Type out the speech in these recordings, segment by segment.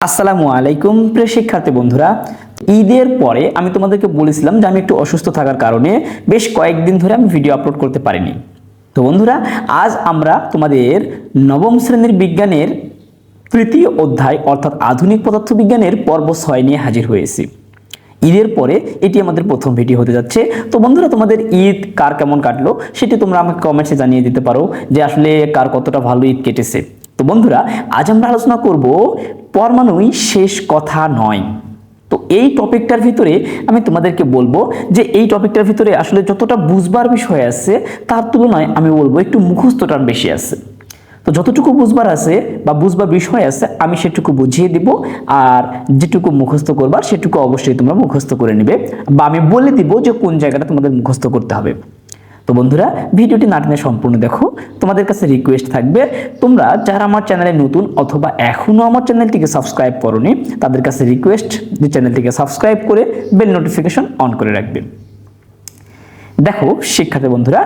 আসসালামু আলাইকুম, প্রিয় শিক্ষার্থী বন্ধুরা। ঈদের পরে আমি তোমাদেরকে বলেছিলাম যে আমি একটু অসুস্থ থাকার কারণে বেশ কয়েকদিন ধরে আমি ভিডিও আপলোড করতে পারিনি। তো বন্ধুরা, আজ আমরা তোমাদের নবম শ্রেণির বিজ্ঞানের তৃতীয় অধ্যায় অর্থাৎ আধুনিক পদার্থবিজ্ঞানের পর্ব ছয় নিয়ে হাজির হয়েছি। ঈদের পরে এটি আমাদের প্রথম ভিডিও হতে যাচ্ছে। তো বন্ধুরা, তোমাদের ঈদ কার কেমন কাটলো সেটি তোমরা আমাকে কমেন্টসে জানিয়ে দিতে পারো যে আসলে কার কতটা ভালো ঈদ কেটেছে। তো বন্ধুরা, আজ আমরা আলোচনা করব পরমাণুই শেষ কথা নয়। তো এই টপিকটার ভিতরে আমি তোমাদেরকে বলব যে এই টপিকটার ভিতরে আসলে যতটা বুঝবার বিষয় আছে, তার তুলনায় আমি বলব একটু মুখস্থটার বেশি আছে। তো যতটুকু বুঝবার আছে বা বুঝবার বিষয় আছে, আমি সেটুকু বুঝিয়ে দিব, আর যেটুকু মুখস্থ করবার, সেটুকু অবশ্যই তোমরা মুখস্থ করে নেবে, বা আমি বলে দিব যে কোন জায়গাটা তোমাদের মুখস্থ করতে হবে। তো বন্ধুরা, ভিডিওটি নাটনে সম্পূর্ণ দেখো। তোমাদের কাছে রিকোয়েস্ট থাকবে, তোমরা যারা আমার চ্যানেলে নতুন অথবা এখনও আমার চ্যানেলটিকে সাবস্ক্রাইব করনি, তাদের কাছে রিকোয়েস্ট যে চ্যানেলটিকে সাবস্ক্রাইব করে বেল নোটিফিকেশন অন করে রাখবে। দেখো শিক্ষাতে বন্ধুরা,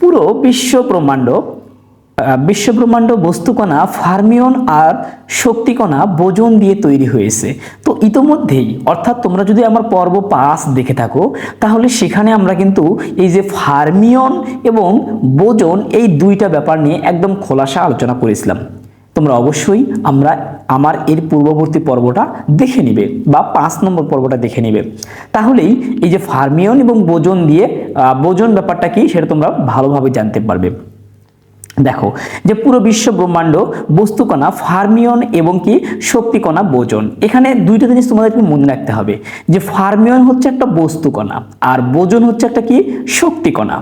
পুরো বিশ্ব ব্রহ্মাণ্ড আহ, বিশ্ব ব্রহ্মাণ্ড বস্তুকণা ফার্মিয়ন আর শক্তিকণা বোজন দিয়ে তৈরি হয়েছে। তো ইতোমধ্যেই অর্থাৎ তোমরা যদি আমার পর্ব পাঁচ দেখে থাকো তাহলে সেখানে আমরা কিন্তু এই যে ফার্মিয়ন এবং বোজন এই দুইটা ব্যাপার নিয়ে একদম খোলাসা আলোচনা করেছিলাম। তোমরা অবশ্যই আমরা আমার এর পূর্ববর্তী পর্বটা দেখে নিবে বা পাঁচ নম্বর পর্বটা দেখে নিবে। তাহলেই এই যে ফার্মিয়ন এবং বোজন দিয়ে বোজন ব্যাপারটা কি সেটা তোমরা ভালোভাবে জানতে পারবে। দেখো, যে পুরো বিশ্ব ব্রহ্মাণ্ড, বস্তুকণা, ফার্মিয়ন এবং কি শক্তিকণা বোজন। এখানে দুইটা জিনিস তোমাদেরকে মনে রাখতে হবে, যে ফার্মিয়ন হচ্ছে একটা বস্তুকণা আর বোজন হচ্ছে একটা কি? শক্তিকণা।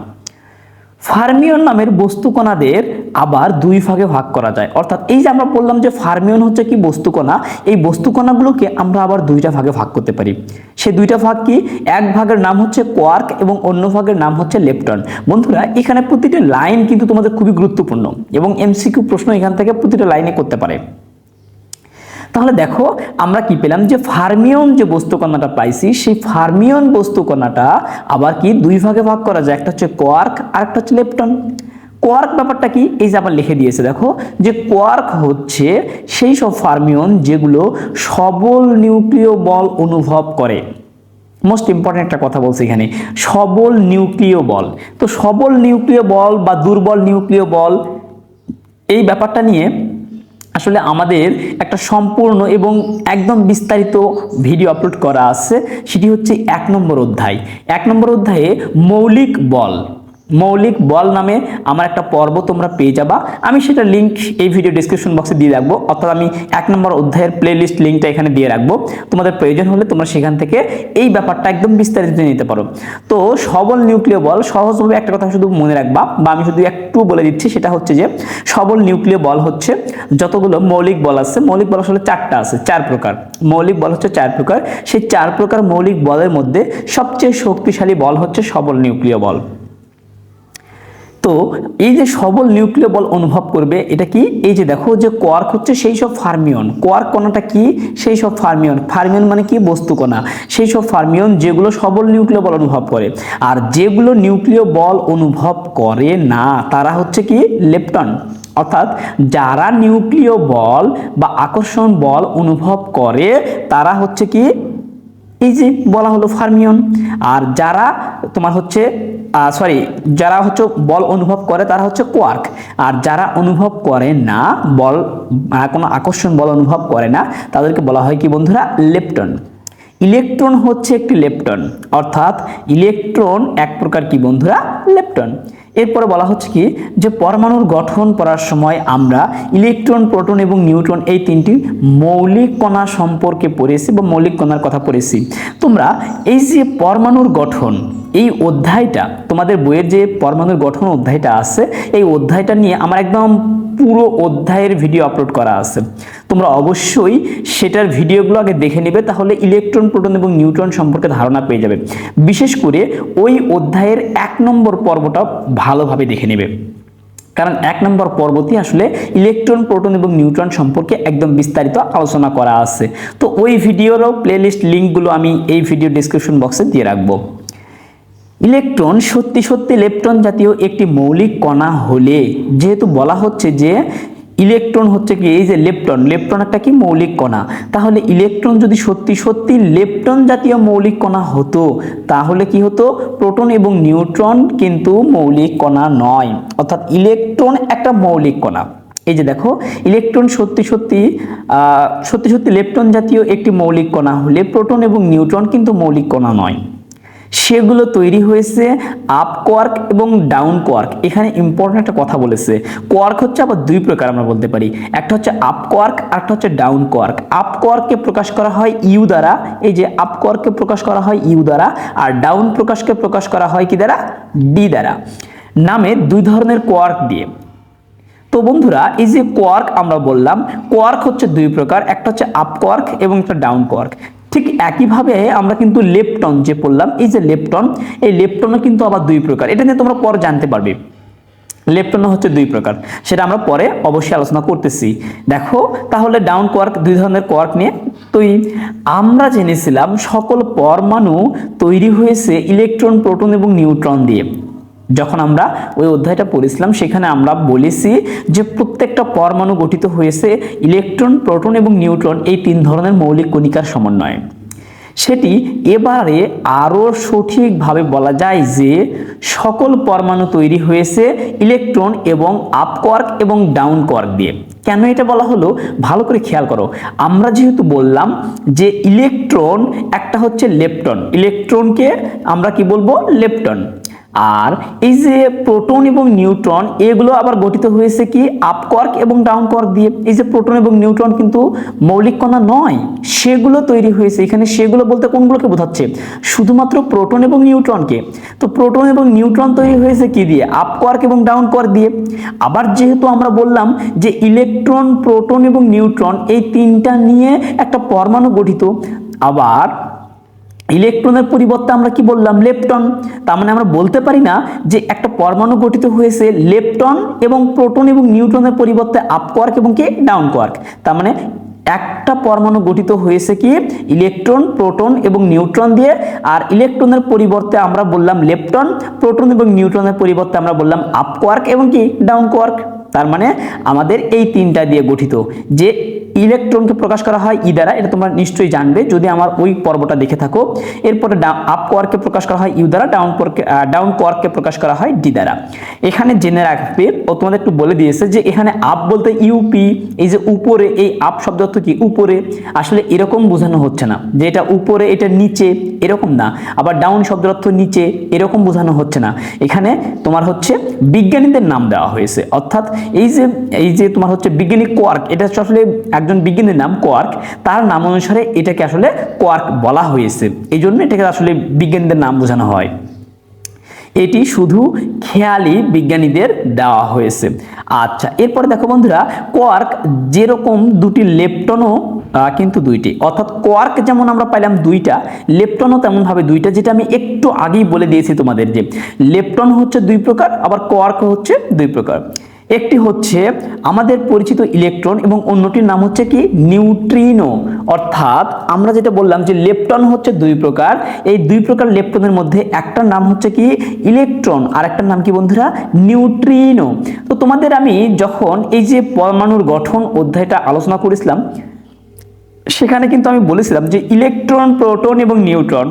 ফার্মিয়ন নামের বস্তুকণাদের আবার দুই ভাগে ভাগ করা যায়। অর্থাৎ এই যে আমরা বললাম যে ফার্মিয়ন হচ্ছে কি বস্তুকণা, এই বস্তুকণাগুলোকে আমরা আবার দুইটা ভাগে ভাগ করতে পারি। সেই দুইটা ভাগ কি? এক ভাগের নাম হচ্ছে কোয়ার্ক এবং অন্য ভাগের নাম হচ্ছে লেপটন। বন্ধুরা, এখানে প্রতিটা লাইন কিন্তু তোমাদের খুবই গুরুত্বপূর্ণ এবং এমসিকিউ প্রশ্ন এখান থেকে প্রতিটা লাইনে করতে পারে। তাহলে দেখো, আমরা কি পেলাম যে ফার্মিয়ন যে বস্তুকণাটা পাইছি, সেই ফার্মিয়ন বস্তুকণাটা আবার কি দুই ভাগে ভাগ করা যায়, একটা হচ্ছে কোয়ার্ক আর একটা হচ্ছে লেপটন কোয়ার্ক ব্যাপারটা কি? এই যে আবার লিখে দিয়েছে, দেখো, যে কোয়ার্ক হচ্ছে সেই সব ফার্মিয়ন যেগুলো সবল নিউক্লিয় বল অনুভব করে। মোস্ট ইম্পর্টেন্ট একটা কথা বলছি এখানে, সবল নিউক্লিয় বল। তো সবল নিউক্লিয় বল বা দুর্বল নিউক্লিয় বল, এই ব্যাপারটা নিয়ে আসলে আমাদের একটা সম্পূর্ণ এবং একদম বিস্তারিত ভিডিও আপলোড করা আছে, সেটি হচ্ছে এক নম্বর অধ্যায়। এক নম্বর অধ্যায়ে মৌলিক বল। মৌলিক বল নামে আমার একটা পর্ব তোমরা পেয়ে যাবা। আমি সেটা লিংক এই ভিডিও ডিসক্রিপশন বক্সে দিয়ে রাখব, অর্থাৎ আমি এক নম্বর অধ্যায়ের প্লেলিস্ট লিঙ্কটা এখানে দিয়ে রাখব। তোমাদের প্রয়োজন হলে তোমরা সেখান থেকে এই ব্যাপারটা একদম বিস্তারিত নিতে পারো। তো সবল নিউক্লিয় বল সহজভাবে একটা কথা শুধু মনে রাখবা, বা আমি শুধু একটু বলে দিচ্ছি, সেটা হচ্ছে যে সবল নিউক্লিয় বল হচ্ছে যতগুলো মৌলিক বল আছে, মৌলিক বল আসলে চারটা আছে, চার প্রকার। মৌলিক বল হচ্ছে চার প্রকার। সেই চার প্রকার মৌলিক বলের মধ্যে সবচেয়ে শক্তিশালী বল হচ্ছে সবল নিউক্লিয় বল তো এই যে সবল নিউক্লিয় বল অনুভব করবে, এটা কি? এই যে দেখো যে কোয়ার্ক হচ্ছে সেই সব ফার্মিয়ন কোয়ার্ক কণাটা কি? সেই সব ফার্মিয়ন ফার্মিয়ন মানে কি? বস্তু কণা। সেই সব ফার্মিয়ন যেগুলো সবল নিউক্লিয় বল অনুভব করে। আর যেগুলো নিউক্লিয় বল অনুভব করে না, তারা হচ্ছে কি? লেপটন। অর্থাৎ যারা নিউক্লিয় বল বা আকর্ষণ বল অনুভব করে, তারা হচ্ছে কি? এই যে বলা হলো ফার্মিয়ন, আর যারা তোমার হচ্ছে সরি যারা হচ্ছে বল অনুভব করে তারা হচ্ছে কোয়ার্ক আর যারা অনুভব করে না, বল কোনো আকর্ষণ বল অনুভব করে না, তাদেরকে বলা হয় কি বন্ধুরা? লেপটন। ইলেকট্রন হচ্ছে একটি লেপটন, অর্থাৎ ইলেকট্রন এক প্রকার কি বন্ধুরা? লেপটন। এরপরে বলা হচ্ছে কি যে পরমাণুর গঠন করার সময় আমরা ইলেকট্রন, প্রোটন এবং নিউট্রন এই তিনটি মৌলিক কণা সম্পর্কে পড়েছি বা মৌলিক কণার কথা পড়েছি। তোমরা এই যে পরমাণুর গঠন, এই অধ্যায়টা, তোমাদের বইয়ের যে পরমাণুর গঠন অধ্যায়টা আছে, এই অধ্যায়টা নিয়ে আমার একদম পুরো অধ্যায়ের ভিডিও আপলোড করা আছে। তোমরা অবশ্যই সেটার ভিডিওগুলো আগে দেখে নেবে, তাহলে ইলেকট্রন প্রোটন এবং নিউট্রন সম্পর্কে ধারণা পেয়ে যাবে। বিশেষ করে ওই অধ্যায়ের এক নম্বর পর্বটা ভালোভাবে দেখে নেবে। কারণ এক নম্বর পর্বটি আসলে ইলেকট্রন প্রোটন এবং নিউট্রন সম্পর্কে একদম বিস্তারিত আলোচনা করা আছে। তো ওই ভিডিওরও প্লেলিস্ট লিঙ্কগুলো আমি এই ভিডিও ডিসক্রিপশন বক্সে দিয়ে রাখব। ইলেকট্রন সত্যি সত্যি লেপটন জাতীয় একটি মৌলিক কণা হলে, যেহেতু বলা হচ্ছে যে ইলেকট্রন হচ্ছে কি, এই যে লেপটন লেপটন একটা কি মৌলিক কণা। তাহলে ইলেকট্রন যদি সত্যি সত্যি লেপটন জাতীয় মৌলিক কণা হতো, তাহলে কি হতো? প্রোটন এবং নিউট্রন কিন্তু মৌলিক কণা নয়। অর্থাৎ ইলেকট্রন একটা মৌলিক কণা। এই যে দেখো, ইলেকট্রন সত্যি সত্যি সত্যি সত্যি লেপটন জাতীয় একটি মৌলিক কণা হলে প্রোটন এবং নিউট্রন কিন্তু মৌলিক কণা নয়। সেগুলো তৈরি হয়েছে আপ কোয়ার্ক এবং ডাউন কোয়ার্ক এখানে ইম্পর্টেন্ট একটা কথা বলেছে। কোয়ার্ক হচ্ছে আবার দুই প্রকার আমরা বলতে পারি। একটা হচ্ছে আপ কোয়ার্ক আর একটা হচ্ছে ডাউন কোয়ার্ক আপ কোয়ার্ককে প্রকাশ করা হয় ইউ দ্বারা। এই যে আপ কোয়ার্ককে প্রকাশ করা হয় ইউ দ্বারা আর ডাউন প্রকাশকে প্রকাশ করা হয় কি দ্বারা? ডি দ্বারা। নামে দুই ধরনের কোয়ার্ক দিয়ে। তো বন্ধুরা, এই যে কোয়ার্ক আমরা বললাম, কোয়ার্ক হচ্ছে দুই প্রকার। একটা হচ্ছে আপ কোয়ার্ক এবং একটা ডাউন কোয়ার্ক ঠিক একইভাবে আমরা কিন্তু লেপটন যে পড়লাম, এই যে লেপটন, এই লেপটনও কিন্তু আবার দুই প্রকার। এটা নিয়ে তোমরা পরে জানতে পারবে। লেপটন হচ্ছে দুই প্রকার। সেটা আমরা পরে অবশ্যই আলোচনা করতেছি। দেখো, তাহলে ডাউন কোয়ার্ক, দুই ধরনের কোয়ার্ক নিয়ে। তৈরি আমরা জেনেছিলাম সকল পরমাণু তৈরি হয়েছে ইলেকট্রন, প্রোটন এবং নিউট্রন দিয়ে। যখন আমরা ওই অধ্যায়টা পড়েছিলাম, সেখানে আমরা বলেছি যে প্রত্যেকটা পরমাণু গঠিত হয়েছে ইলেকট্রন, প্রোটন এবং নিউট্রন, এই তিন ধরনের মৌলিক কণিকার সমন্বয়ে। সেটি এবারে আরও সঠিকভাবে বলা যায় যে সকল পরমাণু তৈরি হয়েছে ইলেকট্রন এবং আপ কোয়ার্ক এবং ডাউন কোয়ার্ক দিয়ে। কেন এটা বলা হলো? ভালো করে খেয়াল করো। আমরা যেহেতু বললাম যে ইলেকট্রন একটা হচ্ছে লেপটন। ইলেকট্রনকে আমরা কি বলব? লেপটন। আর এই যে প্রোটন এবং নিউট্রন এগুলো আবার গঠিত হয়েছে কি? আপ কোয়ার্ক এবং ডাউন কোয়ার্ক দিয়ে। এই যে প্রোটন এবং নিউট্রন কিন্তু মৌলিক কণা নয়, সেগুলো তৈরি হয়েছে। এখানে সেগুলো বলতে কোনগুলোকে বোঝাচ্ছে? শুধুমাত্র প্রোটন এবং নিউট্রনকে তো প্রোটন এবং নিউট্রন তৈরি হয়েছে কি দিয়ে? আপ কোয়ার্ক এবং ডাউন কোয়ার্ক দিয়ে। আবার যেহেতু আমরা বললাম যে ইলেকট্রন প্রোটন এবং নিউট্রন এই তিনটা নিয়ে একটা পরমাণু গঠিত, আবার ইলেকট্রনের পরিবর্তে আমরা কি বললাম? লেপটন। তার মানে আমরা বলতে পারি না যে একটা পরমাণু গঠিত হয়েছে লেপটন এবং প্রোটন এবং নিউট্রনের পরিবর্তে আপ কোয়ার্ক এবং কি? Down quark. তার মানে একটা পরমাণু গঠিত হয়েছে কি? ইলেকট্রন, প্রোটন এবং নিউট্রন দিয়ে। আর ইলেকট্রনের পরিবর্তে আমরা বললাম লেপটন, প্রোটন এবং নিউট্রনের পরিবর্তে আমরা বললাম আপ কোয়ার্ক এবং কি? Down quark. তার মানে আমাদের এই তিনটা দিয়ে গঠিত। যে ইলেকট্রনকে প্রকাশ করা হয় ই দ্বারা, এটা তোমরা নিশ্চয়ই জানবে। যদি আমার ওই পর্বটা দেখে থাকো, এরপরে আপ কোয়ার্ককে প্রকাশ করা হয় ইউ দ্বারা ডাউন কোয়ার্ককে ডাউন কোয়ার্ককে প্রকাশ করা হয় ডি দ্বারা। এখানে জেনে রাখবে, ও তোমাদের একটু বলে দিয়েছে যে এখানে আপ বলতে ইউপি এই যে উপরে, এই আপ শব্দ অর্থ কি? উপরে। আসলে এরকম বোঝানো হচ্ছে না যে এটা উপরে, এটা নিচে এরকম না। আবার ডাউন শব্দের অর্থ নিচে, এরকম বোঝানো হচ্ছে না। এখানে তোমার হচ্ছে বিজ্ঞানীদের নাম দেওয়া হয়েছে। অর্থাৎ এই যে এই যে তোমার হচ্ছে বিজ্ঞানী কোয়ার্ক এটা আসলে একজন বিজ্ঞানীর নাম কোয়ার্ক তার নাম অনুসারে এটাকে আসলে কোয়ার্ক বলা হয়েছে। এই জন্য এটাকে আসলে বিজ্ঞানীদের নাম বোঝানো হয়। এটি শুধু খেয়ালি বিজ্ঞানীদের দেওয়া হয়েছে। আচ্ছা এরপরে দেখো বন্ধুরা কোয়ার্ক যেরকম দুটি লেপটনও কিন্তু দুইটি। অর্থাৎ কোয়ার্ক যেমন আমরা পাইলাম দুইটা লেপটনও তেমনভাবে দুইটা, যেটা আমি একটু আগেই বলে দিয়েছি তোমাদের যে লেপটন হচ্ছে দুই প্রকার, আবার কোয়ার্ক হচ্ছে দুই প্রকার। একটি হচ্ছে আমাদের পরিচিত ইলেকট্রন এবং অন্যটির নাম হচ্ছে কি? নিউট্রিনো অর্থাৎ আমরা যেটা বললাম যে লেপটন হচ্ছে দুই প্রকার, এই দুই প্রকার লেপটনের মধ্যে একটার নাম হচ্ছে কি? ইলেকট্রন আর একটার নাম কি বন্ধুরা? নিউট্রিনো তো তোমাদের আমি যখন এই যে পরমাণুর গঠন অধ্যায়টা আলোচনা করেছিলাম সেখানে কিন্তু আমি বলেছিলাম যে ইলেকট্রন, প্রোটন এবং নিউট্রন,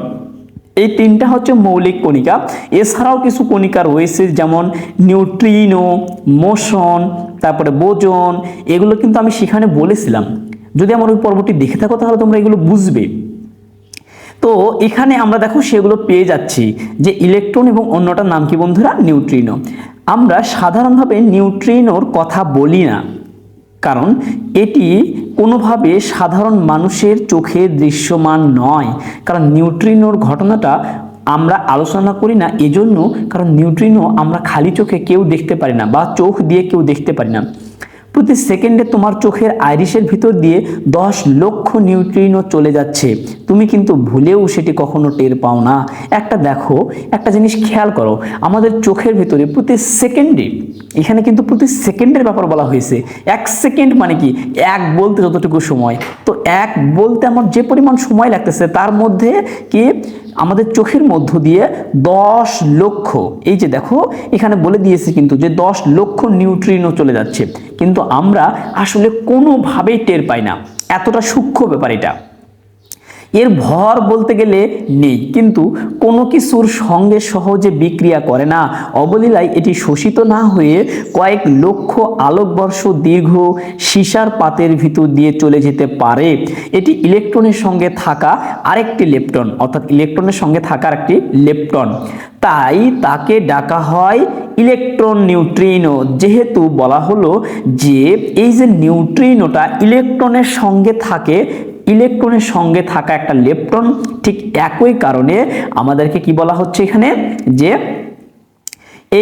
এই তিনটা হচ্ছে মৌলিক কণিকা। এছাড়াও কিছু কণিকা রয়েছে, যেমন নিউট্রিনো, মোশন, তারপরে বোজন, এগুলো কিন্তু আমি সেখানে বলেছিলাম। যদি আমার ওই পর্বটি দেখে থাকো, তাহলে তোমরা এগুলো বুঝবে। তো এখানে আমরা দেখো সেগুলো পেয়ে যাচ্ছি যে ইলেকট্রন এবং অন্যটার নাম কি বন্ধুরা? নিউট্রিনো। আমরা সাধারণভাবে নিউট্রিনোর কথা বলি না। কারণ এটি কোনোভাবে সাধারণ মানুষের চোখে দৃশ্যমান নয়। কারণ নিউট্রিনোর ঘটনাটা আমরা আলোচনা করি না, এজন্য কারণ নিউট্রিনো আমরা খালি চোখে কেউ দেখতে পারি না বা চোখ দিয়ে কেউ দেখতে পারি না। প্রতি সেকেন্ডে তোমার চোখের আইরিশের ভিতর দিয়ে দশ লক্ষ নিউট্রিনও চলে যাচ্ছে। তুমি কিন্তু ভুলেও সেটি কখনো টের পাও না। একটা দেখো, একটা জিনিস খেয়াল করো, আমাদের চোখের ভিতরে প্রতি সেকেন্ডে, এখানে কিন্তু প্রতি সেকেন্ডের ব্যাপার বলা হয়েছে। এক সেকেন্ড মানে কি? এক বলতে যতটুকু সময়। তো এক বলতে আমার যে পরিমাণ সময় লাগতেছে, তার মধ্যে কি? আমাদের চোখের মধ্য দিয়ে দশ লক্ষ, এই যে দেখো, এখানে বলে দিয়েছে কিন্তু যে দশ লক্ষ নিউট্রিনও চলে যাচ্ছে। কিন্তু আমরা আসলে কোনোভাবেই টের পাই না। এতটা সূক্ষ্ম ব্যাপার এটা। এর ভর বলতে গেলে নেই। কিন্তু কোনো কিছুর সঙ্গে সহজে বিক্রিয়া করে না। অবলীলায় এটি শোষিত না হয়ে কয়েক লক্ষ আলোকবর্ষ দীর্ঘ সীসার পাতের ভিতর দিয়ে চলে যেতে পারে। এটি ইলেকট্রনের সঙ্গে থাকা আরেকটি লেপটন, অর্থাৎ ইলেকট্রনের সঙ্গে থাকা একটি লেপটন। তাই তাকে ডাকা হয় ইলেকট্রন নিউট্রিনো। যেহেতু বলা হলো যে, এই যে নিউট্রিনোটা ইলেকট্রনের সঙ্গে থাকে ইলেকট্রনের সঙ্গে থাকা একটা লেপটন ঠিক একই কারণে আমাদেরকে কি বলা হচ্ছে এখানে? যে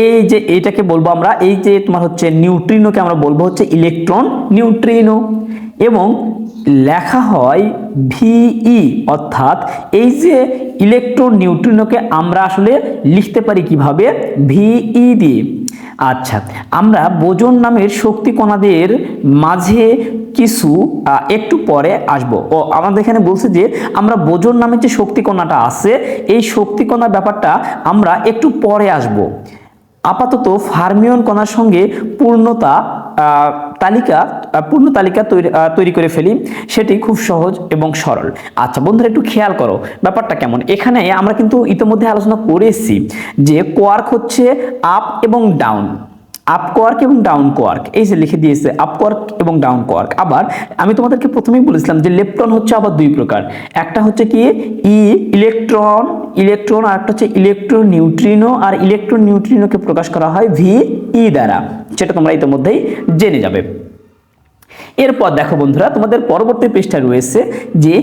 এই যে এইটাকে বলব আমরা, এই যে তোমার হচ্ছে নিউট্রিনোকে আমরা বলব হচ্ছে ইলেকট্রন নিউট্রিনো। এবং লেখা হয় ভিই, অর্থাৎ এই যে ইলেকট্রন নিউট্রিনোকে আমরা আসলে লিখতে পারি কীভাবে? ভিই দিয়ে। আচ্ছা আমরা বোজন নামের শক্তি কণাদের মাঝে কিছু একটু পরে আসব। ও, আমাদের এখানে বলছে যে, আমরা বোজন নামের যে শক্তি কণাটা আছে, এই শক্তি কণার ব্যাপারটা আমরা একটু পরে আসব। আপাতত ফার্মিয়ন কণার সঙ্গে পূর্ণতা তালিকা পূর্ণ তালিকা তৈরি করে ফেলি। সেটি খুব সহজ এবং সরল। আচ্ছা বন্ধুরা, একটু খেয়াল করো, ব্যাপারটা কেমন? এখানে আমরা কিন্তু ইতিমধ্যে আলোচনা করেছি যে কোয়ার্ক হচ্ছে আপ এবং ডাউন আপ কোয়ার্ক এবং ডাউন কোয়ার্ক এই যে লিখে দিয়েছে আপ কোয়ার্ক এবং ডাউন কোয়ার্ক আবার আমি তোমাদেরকে প্রথমেই বলেছিলাম যে লেপটন হচ্ছে আবার দুই প্রকার। একটা হচ্ছে কি? ই ইলেকট্রন ইলেকট্রন আর একটা হচ্ছে ইলেকট্রন নিউট্রিনো আর ইলেকট্রন নিউট্রিনোকে প্রকাশ করা হয় ভি ই দ্বারা সেটা তোমরা ইতিমধ্যেই জেনে যাবে। এরপর দেখো বন্ধুরা, তোমাদের পরবর্তী পৃষ্ঠায় রয়েছে যে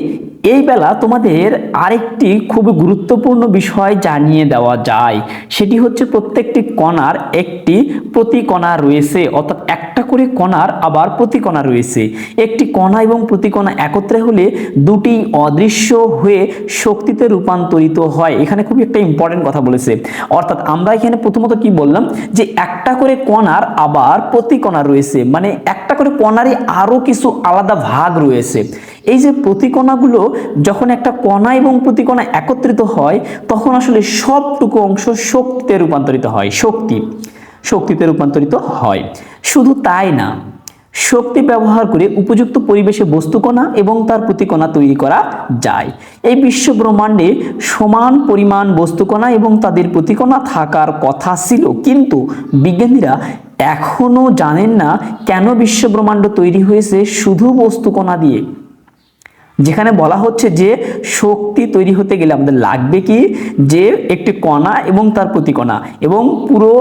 এই বেলা তোমাদের আরেকটি খুব গুরুত্বপূর্ণ বিষয় জানিয়ে দেওয়া যায়। সেটি হচ্ছে প্রত্যেকটি কণার একটি প্রতিকণা রয়েছে, অর্থাৎ একটা করে কণার আবার প্রতিকণা রয়েছে। একটি কণা এবং প্রতিকণা একত্রে হলে দুটি অদৃশ্য হয়ে শক্তিতে রূপান্তরিত হয়। এখানে খুবই একটা ইম্পর্টেন্ট কথা বলেছে। অর্থাৎ আমরা এখানে প্রথমত কি বললাম? যে একটা করে কণার আবার প্রতিকণা রয়েছে মানে একটা করে কণারই আরও কিছু আলাদা ভাগ রয়েছে। এই যে প্রতিকণাগুলো যখন একটা কণা এবং প্রতিকণা একত্রিত হয়, তখন আসলে সবটুকু অংশ শক্তিতে রূপান্তরিত হয়, শক্তি। শক্তিতে রূপান্তরিত হয়। শুধু তাই না, শক্তি ব্যবহার করে উপযুক্ত পরিবেশে বস্তুকণা এবং তার প্রতিকণা তৈরি করা যায়। এই বিশ্ব ব্রহ্মাণ্ডে সমান পরিমাণ বস্তুকণা এবং তাদের প্রতিকণা থাকার কথা ছিল, কিন্তু বিজ্ঞানীরা এখনও জানেন না কেন বিশ্ব ব্রহ্মাণ্ড তৈরি হয়েছে শুধু বস্তুকণা দিয়ে। যেখানে বলা হচ্ছে যে শক্তি তৈরি হতে গেলে আমাদের লাগবে কি? যে একটি কণা এবং তার প্রতিকণা এবং পুরো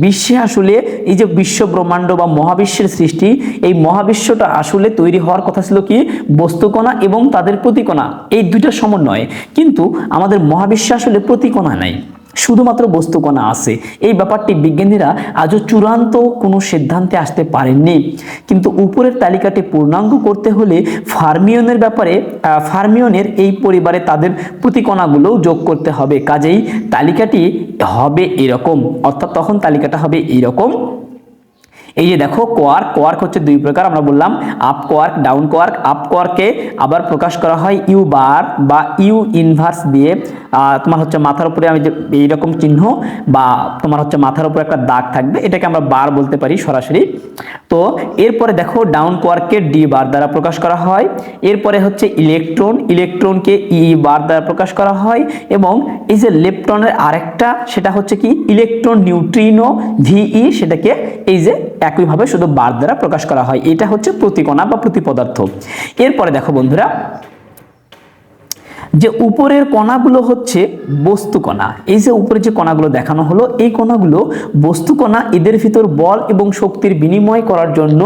বিশ্বে আসলে এই যে বিশ্ব ব্রহ্মাণ্ড বা মহাবিশ্বের সৃষ্টি, এই মহাবিশ্বটা আসলে তৈরি হওয়ার কথা ছিল কি? বস্তুকণা এবং তাদের প্রতিকণা। এই দুইটা সমন্বয়ে। কিন্তু আমাদের মহাবিশ্বে আসলে প্রতিকণা নাই। শুধুমাত্র বস্তুকণা আছে। এই ব্যাপারটি বিজ্ঞানীরা আজও চূড়ান্ত কোনো সিদ্ধান্তে আসতে পারেননি। কিন্তু উপরের তালিকাটি পূর্ণাঙ্গ করতে হলে ফার্মিয়নের ব্যাপারে ফার্মিয়নের এই পরিবারে তাদের প্রতিকণাগুলোও যোগ করতে হবে। কাজেই তালিকাটি হবে এরকম, অর্থাৎ তখন তালিকাটা হবে এইরকম এই যে দেখো কোয়ার্ক কোয়ার্ক হচ্ছে দুই প্রকার, আমরা বললাম up quark down quark up কোয়ার্কে আবার প্রকাশ করা হয় ইউ বার বা ইউ ইনভার্স দিয়ে। তোমার হচ্ছে মাথার উপরে আমি যে এইরকম চিহ্ন বা তোমার হচ্ছে মাথার উপরে একটা দাগ থাকবে, এটাকে আমরা বার বলতে পারি সরাসরি। তো এরপরে দেখো ডাউন কোয়ার্ককে ডি বার দ্বারা প্রকাশ করা হয়, এরপরে হচ্ছে ইলেকট্রন ইলেকট্রনকে ই বার দ্বারা প্রকাশ করা হয়, এবং এই যে লেপটনের আরেকটা, সেটা হচ্ছে কি ইলেকট্রন নিউট্রিনো ভিই সেটাকে এই যে একইভাবে শুধু বার দ্বারা প্রকাশ করা হয়। এটা হচ্ছে প্রতিকণা বা প্রতিপদার্থ। এরপরে দেখো বন্ধুরা যে উপরের কণাগুলো হচ্ছে বস্তু কণা। এই যে উপরে যে কণাগুলো দেখানো হলো, এই কণাগুলো বস্তু কণা এদের ভিতর বল এবং শক্তির বিনিময় করার জন্য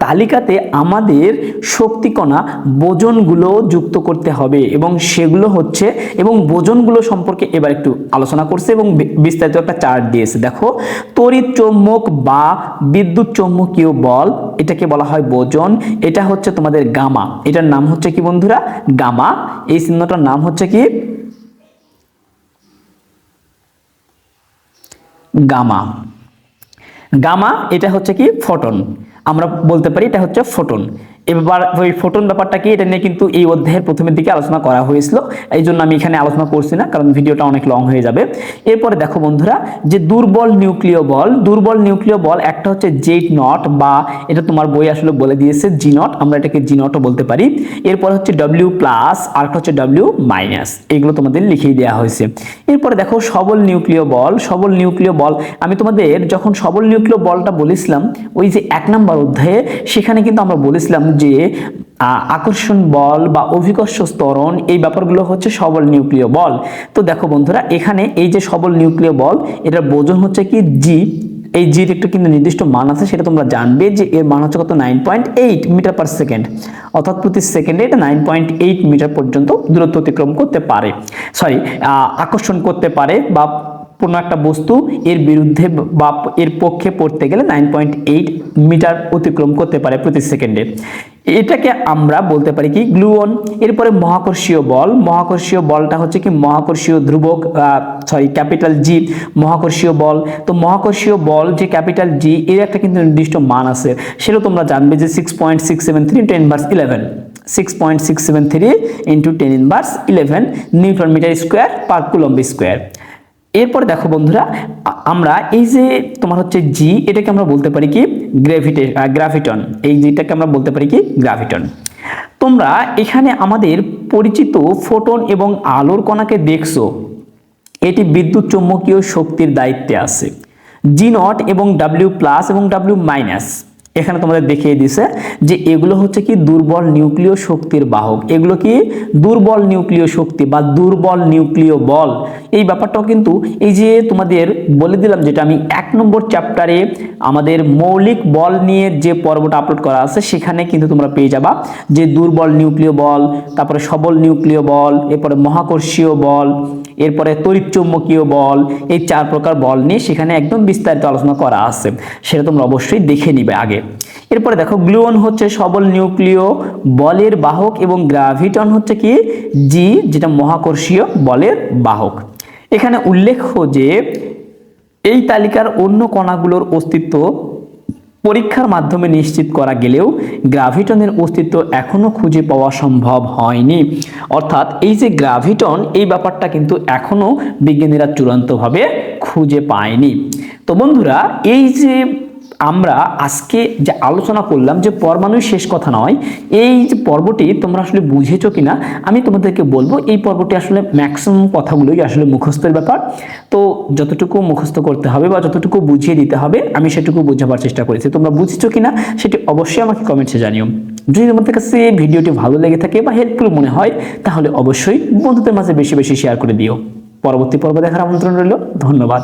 তালিকাতে আমাদের শক্তি কণা বোজনগুলো যুক্ত করতে হবে এবং সেগুলো হচ্ছে এবং বোজনগুলো সম্পর্কে এবার একটু আলোচনা করছে এবং বিস্তারিত একটা চার্ট দিয়েছে। দেখো, তড়িৎ চৌম্বক বা বিদ্যুৎ চৌম্বকীয় বল, এটাকে বলা হয় বোজন। এটা হচ্ছে তোমাদের গামা। এটার নাম হচ্ছে কি বন্ধুরা? গামা। এই চিহ্নটার নাম হচ্ছে কি? গামা। গামা এটা হচ্ছে কি? ফোটন। আমরা বলতে পারি এটা হচ্ছে ফোটন। এবার ওই ফোটন ব্যাপারটা কি, এটা নিয়ে কিন্তু এই অধ্যায়ের প্রথমের দিকে আলোচনা করা হয়েছিল। এই জন্য আমি এখানে আলোচনা করছি না, কারণ ভিডিওটা অনেক লং হয়ে যাবে। এরপরে দেখো বন্ধুরা, যে দুর্বল নিউক্লিয় বল, দুর্বল নিউক্লিয় বল একটা হচ্ছে জেট নট বা এটা তোমার বই আসলে বলে দিয়েছে জি নট আমরা এটাকে জি নটও বলতে পারি। এরপর হচ্ছে ডব্লিউ প্লাস আর একটা হচ্ছে ডব্লিউ মাইনাস এগুলো তোমাদের লিখিয়ে দেওয়া হয়েছে। এরপরে দেখো সবল নিউক্লিয় বল, সবল নিউক্লিয় বল, আমি তোমাদের যখন সবল নিউক্লিয় বলটা বলেছিলাম, ওই যে এক নম্বর অধ্যায়ে, সেখানে কিন্তু আমরা বলেছিলাম যে আকর্ষণ বল বা অভিকর্ষ স্তরণ এই ব্যাপারগুলো হচ্ছে সবল নিউক্লিয় বল। তো দেখো বন্ধুরা, এখানে এই যে সবল নিউক্লিয় বল, এটার বোজন হচ্ছে কি জি এই জির একটু কিন্তু নির্দিষ্ট মান আছে, সেটা তোমরা জানবে যে এর মান হচ্ছে কত? Nine point eight metre per second অর্থাৎ প্রতি সেকেন্ডে এটা নাইন পয়েন্ট এইট মিটার পর্যন্ত দূরত্ব অতিক্রম করতে পারে। সরি আকর্ষণ করতে পারে বা কোনো একটা বস্তু, এর বিরুদ্ধে বা এর পক্ষে পড়তে গেলে নাইন পয়েন্ট এইট মিটার অতিক্রম করতে পারে প্রতি সেকেন্ডে। এটাকে আমরা বলতে পারি কি গ্লুয়ন এরপরে মহাকর্ষীয় বল। মহাকর্ষীয় বলটা হচ্ছে কি মহাকর্ষীয় ধ্রুবক সরি ক্যাপিটাল জি মহাকর্ষীয় বল। তো মহাকর্ষীয় বল যে ক্যাপিটাল জি এর একটা কিন্তু নির্দিষ্ট মান আছে। সেটা তোমরা জানবে যে six point six seven three ten verse eleven six point six seven three into ten inverse eleven newton metre square per coulomb square এরপরে দেখো বন্ধুরা, আমরা এই যে তোমার হচ্ছে জি এটাকে আমরা বলতে পারি কি? গ্র্যাভিটে গ্রাভিটন এই জিটাকে আমরা বলতে পারি কি? গ্রাভিটন তোমরা এখানে আমাদের পরিচিত ফোটন এবং আলোর কণাকে দেখছ। এটি বিদ্যুৎ চৌম্বকীয় শক্তির দায়িত্বে আছে। জি নট এবং ডাব্লিউ প্লাস এবং ডাব্লিউ মাইনাস এখানে তোমাদের দেখিয়ে দিছে যে এগুলো হচ্ছে কি দুর্বল নিউক্লিয় শক্তির বাহক। এগুলো কি? দুর্বল নিউক্লিয় শক্তি বা দুর্বল নিউক্লিয় বল। এই ব্যাপারটাও কিন্তু এই যে তোমাদের বলে দিলাম যেটা আমি এক নম্বর চ্যাপ্টারে আমাদের মৌলিক বল নিয়ে যে পর্বটা আপলোড করা আছে, সেখানে কিন্তু তোমরা পেয়ে যাবা যে দুর্বল নিউক্লিয় বল, তারপরে সবল নিউক্লিয় বল, এরপরে মহাকর্ষীয় বল, এরপরে তড়িৎচুম্বকীয় বল, এই চার প্রকার বল নিয়ে সেখানে একদম বিস্তারিত আলোচনা করা আছে। সেটা তোমরা অবশ্যই দেখে নিবে আগে। এরপরে দেখো গ্লুয়ন হচ্ছে সবল নিউক্লিয় বলের বাহক এবং গ্রাভিটন হচ্ছে কি? জি, যেটা মহাকর্ষীয় বলের বাহক। এখানে উল্লেখ্য যে এই তালিকার অন্য কণাগুলোর অস্তিত্ব পরীক্ষার মাধ্যমে নিশ্চিত করা গেলেও গ্রাভিটনের অস্তিত্ব এখনও খুঁজে পাওয়া সম্ভব হয়নি। অর্থাৎ এই যে গ্রাভিটন, এই ব্যাপারটা কিন্তু এখনও বিজ্ঞানীরা চূড়ান্তভাবে খুঁজে পায়নি। তো বন্ধুরা, এই যে আমরা আজকে যে আলোচনা করলাম যে পরমাণু শেষ কথা নয়, এই যে পর্বটি তোমরা আসলে বুঝেছ কিনা, আমি তোমাদেরকে বলব এই পর্বটি আসলে ম্যাক্সিমাম কথাগুলোই আসলে মুখস্থের ব্যাপার। তো যতটুকু মুখস্থ করতে হবে বা যতটুকু বুঝিয়ে দিতে হবে, আমি সেটুকু বোঝাবার চেষ্টা করেছি। তোমরা বুঝছ কিনা, সেটি অবশ্যই আমাকে কমেন্টসে জানিও। যদি তোমাদের কাছে ভিডিওটি ভালো লেগে থাকে বা হেল্পফুল মনে হয়, তাহলে অবশ্যই বন্ধুদের মাঝে বেশি বেশি শেয়ার করে দিও। পরবর্তী পর্ব দেখার আমন্ত্রণ রইল, ধন্যবাদ।